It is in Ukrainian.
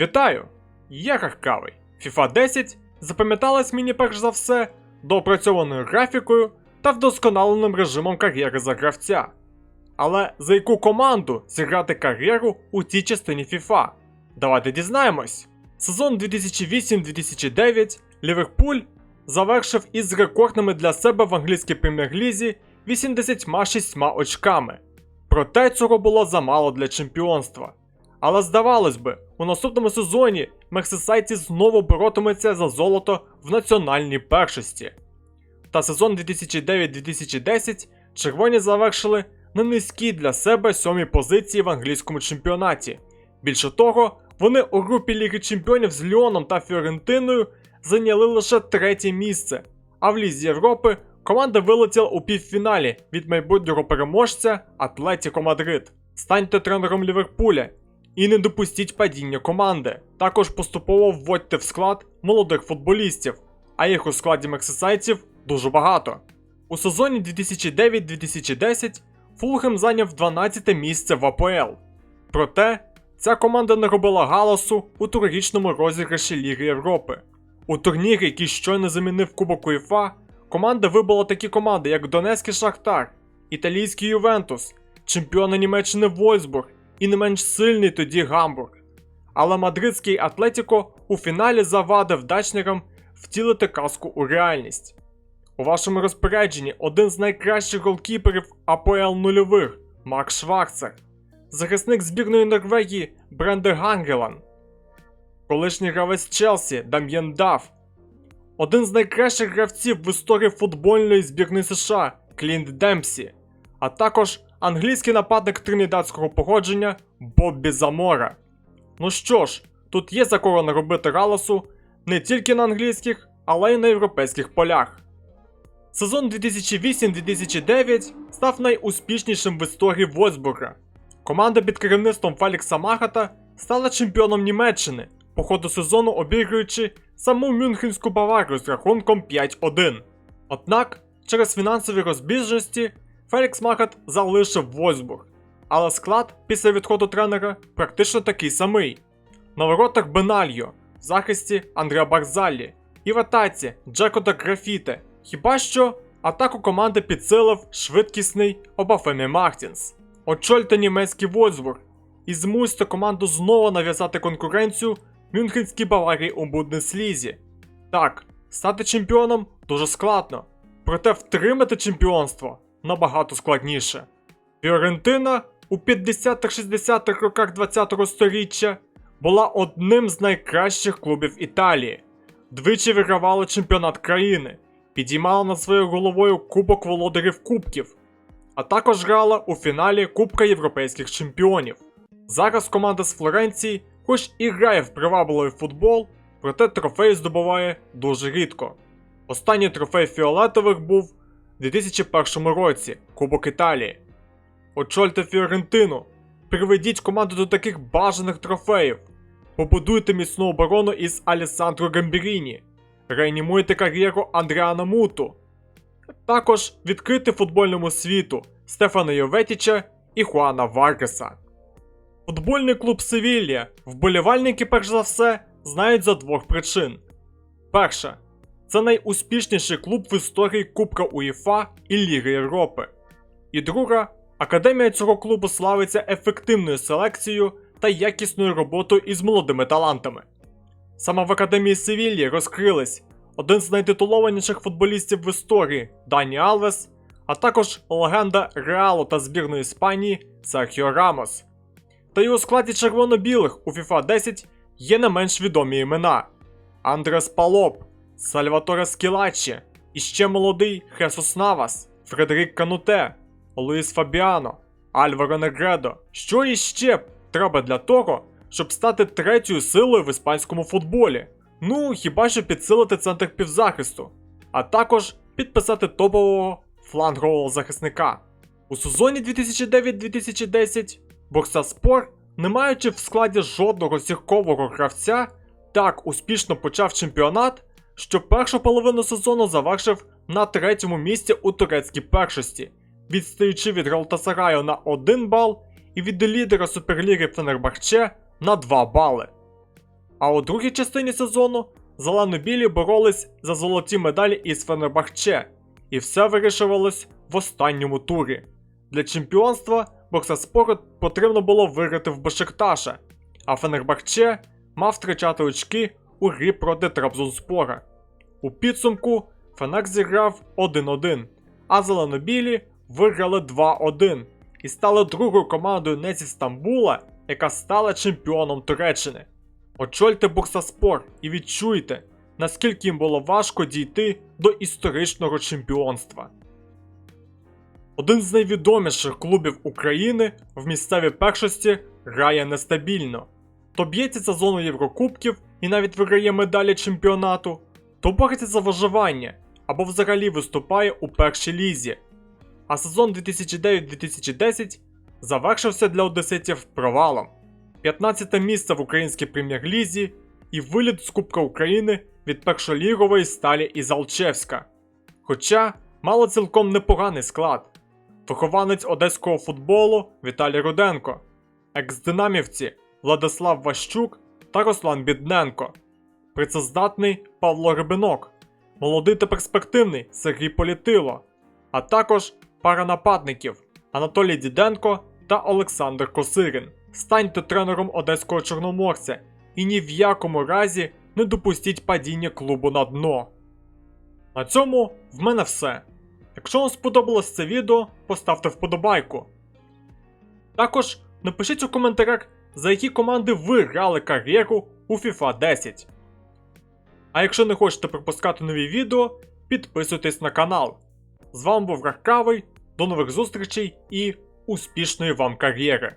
Вітаю! Я Харкавий. FIFA 10 запам'яталась мені перш за все доопрацьованою графікою та вдосконаленим режимом кар'єри за гравця. Але за яку команду зіграти кар'єру у цій частині FIFA? Давайте дізнаємось. Сезон 2008-2009 Ліверпуль завершив із рекордними для себе в англійській прем'єр-лізі 86 очками. Проте цього було замало для чемпіонства. Але здавалось би, у наступному сезоні мерсисайці знову боротимуться за золото в національній першості. Та сезон 2009-2010 червоні завершили на низькій для себе сьомій позиції в англійському чемпіонаті. Більше того, вони у групі Ліги Чемпіонів з Ліоном та Фіорентиною зайняли лише третє місце, а в Лізі Європи команда вилетіла у півфіналі від майбутнього переможця Атлетіко Мадрид. Станьте тренером Ліверпуля і не допустіть падіння команди. Також поступово вводьте в склад молодих футболістів, а їх у складі мерсисайців дуже багато. У сезоні 2009-2010 Фулхем зайняв 12 місце в АПЛ. Проте ця команда не робила галасу у тургічному розіграші Ліги Європи. У турнірі, який щойно замінив Кубок УЄФА, команда вибила такі команди, як Донецький Шахтар, Італійський Ювентус, чемпіони Німеччини Вольсбург і не менш сильний тоді Гамбург. Але мадридський Атлетіко у фіналі завадив дачникам втілити казку у реальність. У вашому розпорядженні один з найкращих голкіперів АПЛ нульових Марк Шварцер, захисник збірної Норвегії Бренде Гангелан, колишній гравець Челсі Дам'єн Даф, один з найкращих гравців в історії футбольної збірної США Клінт Демпсі, а також англійський нападник тринідадського походження Боббі Замора. Ну що ж, тут є за кого наробити галасу не тільки на англійських, але й на європейських полях. Сезон 2008-2009 став найуспішнішим в історії Вольсбурга. Команда під керівництвом Фелікса Магата стала чемпіоном Німеччини, по ходу сезону обігруючи саму Мюнхенську Баварію з рахунком 5-1. Однак, через фінансові розбіжності Фелікс Магат залишив Вольсбург, але склад після відходу тренера практично такий самий. На воротах Бенальо, в захисті Андреа Барзаллі і в атаці Джеко та Графіте. Хіба що атаку команди підсилив швидкісний Обафемі Мартінс. Очольте німецький Вольсбург і змусьте команду знову нав'язати конкуренцію Мюнхенській Баварії у Бундеслізі. Так, стати чемпіоном дуже складно, проте втримати чемпіонство набагато складніше. Фіорентина у 50-60-х роках 20-го сторіччя була одним з найкращих клубів Італії. Двічі вигравала чемпіонат країни, підіймала над своєю головою Кубок володарів Кубків, а також грала у фіналі Кубка Європейських чемпіонів. Зараз команда з Флоренції, хоч і грає в привабливий футбол, проте трофеї здобуває дуже рідко. Останній трофей фіолетових був у 2001 році Кубок Італії. Очольте Фіорентину, приведіть команду до таких бажаних трофеїв. Побудуйте міцну оборону із Алісандро Гамбіріні, реанімуйте кар'єру Андріана Муту. Також відкрити футбольному світу Стефана Йоветіча і Хуана Варкеса. Футбольний клуб Севілля вболівальники, перш за все, знають за двох причин. Перша це найуспішніший клуб в історії Кубка УЄФА і Ліги Європи. І друга, академія цього клубу славиться ефективною селекцією та якісною роботою із молодими талантами. Саме в академії Севілії розкрились один з найтитулованіших футболістів в історії Дані Алвес, а також легенда Реалу та збірної Іспанії Серхіо Рамос. Та й у складі червоно-білих у FIFA 10 є не менш відомі імена: Андрес Палоп, Сальваторе Скілаччі, і ще молодий Хесус Навас, Фредерік Кануте, Луїс Фабіано, Альваро Негредо. Що іще треба для того, щоб стати третьою силою в іспанському футболі? Ну, хіба що підсилити центр півзахисту, а також підписати топового флангового захисника. У сезоні 2009-2010 Боксаспор, не маючи в складі жодного зіркового гравця, так успішно почав чемпіонат, що першу половину сезону завершив на третьому місці у турецькій першості, відстаючи від Галтасараю на 1 бал і від лідера Суперліги Фенербахче на 2 бали. А у другій частині сезону зелено-білі боролись за золоті медалі із Фенербахче, і все вирішувалось в останньому турі. Для чемпіонства Боксаспору потрібно було виграти в Бешикташа, а Фенербахче мав втрачати очки у грі проти Трабзонспора. У підсумку Фенер зіграв 1-1, а зеленобілі виграли 2-1 і стали другою командою не зі Стамбула, яка стала чемпіоном Туреччини. Очольте Бурсаспор і відчуйте, наскільки їм було важко дійти до історичного чемпіонства. Один з найвідоміших клубів України в місцевій першості грає нестабільно. То б'ється за зону Єврокубків і навіть виграє медалі чемпіонату, то бореться за виживання або взагалі виступає у першій лізі. А сезон 2009-2010 завершився для одеситів провалом. 15 місце в українській прем'єр-лізі і виліт з Кубка України від першолігової сталі із Алчевська. Хоча мало цілком непоганий склад. Вихованець одеського футболу Віталій Руденко, екс-динамівці Владислав Ващук та Руслан Бідненко, працездатний Павло Рибинок, молодий та перспективний Сергій Політило, а також пара нападників Анатолій Діденко та Олександр Косирін. Станьте тренером одеського чорноморця і ні в якому разі не допустіть падіння клубу на дно. На цьому в мене все. Якщо вам сподобалось це відео, поставте вподобайку. Також напишіть у коментарях, за які команди ви грали кар'єру у FIFA 10. А якщо не хочете пропускати нові відео, підписуйтесь на канал. З вами був Раркавий, до нових зустрічей і успішної вам кар'єри!